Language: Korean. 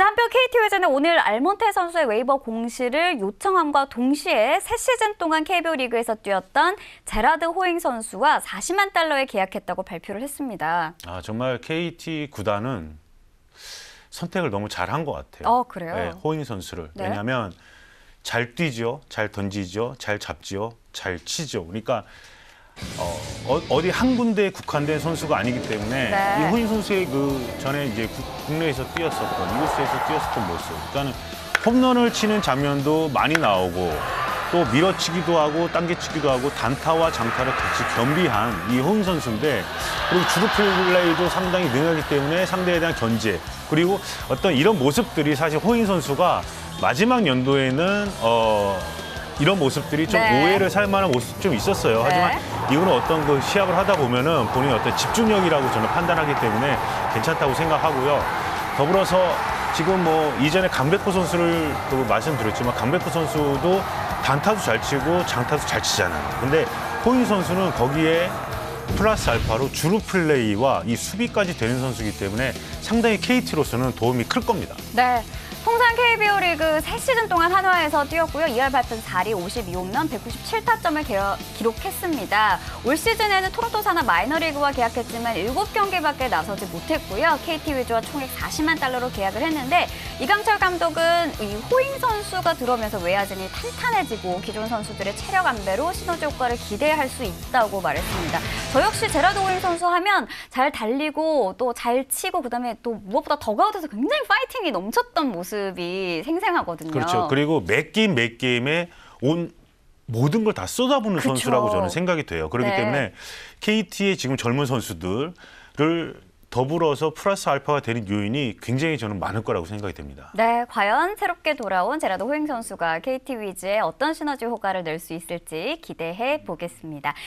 자, 한편 KT 위즈는 오늘 알몬테 선수의 웨이버 공시를 요청함과 동시에 새 시즌 동안 KBO 리그에서 뛰었던 제라드 호잉 선수와 40만 달러에 계약했다고 발표를 했습니다. 아 정말 KT 구단은 선택을 너무 잘한 것 같아요. 어, 그래요? 네, 호잉 선수를 네. 왜냐하면 잘 뛰죠, 잘 던지죠, 잘 잡지요, 잘 치죠. 그러니까 어, 어, 디 한 군데에 국한된 선수가 아니기 때문에 네. 이 호잉 선수의 그 전에 이제 국- 국내에서 뛰었었던 이구스에서 뛰었었던 모습, 그러니까는 홈런을 치는 장면도 많이 나오고 또 밀어치기도 하고 당겨치기도 하고 단타와 장타를 같이 겸비한 이 호잉 선수인데 그리고 주루 플레이도 상당히 능하기 때문에 상대에 대한 견제 그리고 어떤 이런 모습들이 사실 호잉 선수가 마지막 연도에는 어 이런 모습들이 좀 네. 오해를 살 만한 모습 좀 있었어요. 하지만 이거는 어떤 그 시합을 하다 보면은 본인의 어떤 집중력이라고 저는 판단하기 때문에 괜찮다고 생각하고요. 더불어서 지금 뭐 이전에 강백호 선수를 또 말씀드렸지만 강백호 선수도 단타도 잘 치고 장타도 잘 치잖아요. 근데 호인 선수는 거기에 플러스 알파로 주루 플레이와 이 수비까지 되는 선수이기 때문에 상당히 KT로서는 도움이 클 겁니다. 네. 통산 KBO 리그 새 시즌 동안 한화에서 뛰었고요. 2할 발표 4리 52홈런 197타점을 기록했습니다. 올 시즌에는 토론토 산하 마이너리그와 계약했지만 7경기밖에 나서지 못했고요. KT 위즈와 총액 40만 달러로 계약을 했는데 이강철 감독은 이 호잉 선수가 들어오면서 외야진이 탄탄해지고 기존 선수들의 체력 안배로 시너지 효과를 기대할 수 있다고 말했습니다. 저 역시 제라드 호잉 선수 하면 잘 달리고 또 잘 치고 그다음에 또 무엇보다 더가웃에서 굉장히 파이팅이 넘쳤던 모습 이 생생하거든요. 그렇죠. 그리고 몇 게임 몇 게임에 온 모든 걸 다 쏟아부는 그쵸. 선수라고 저는 생각이 돼요. 그렇기 네. 때문에 KT의 지금 젊은 선수들을 더불어서 플러스 알파가 되는 요인이 굉장히 저는 많을 거라고 생각이 됩니다. 네, 과연 새롭게 돌아온 제라드 호잉 선수가 KT 위즈에 어떤 시너지 효과를 낼 수 있을지 기대해 보겠습니다.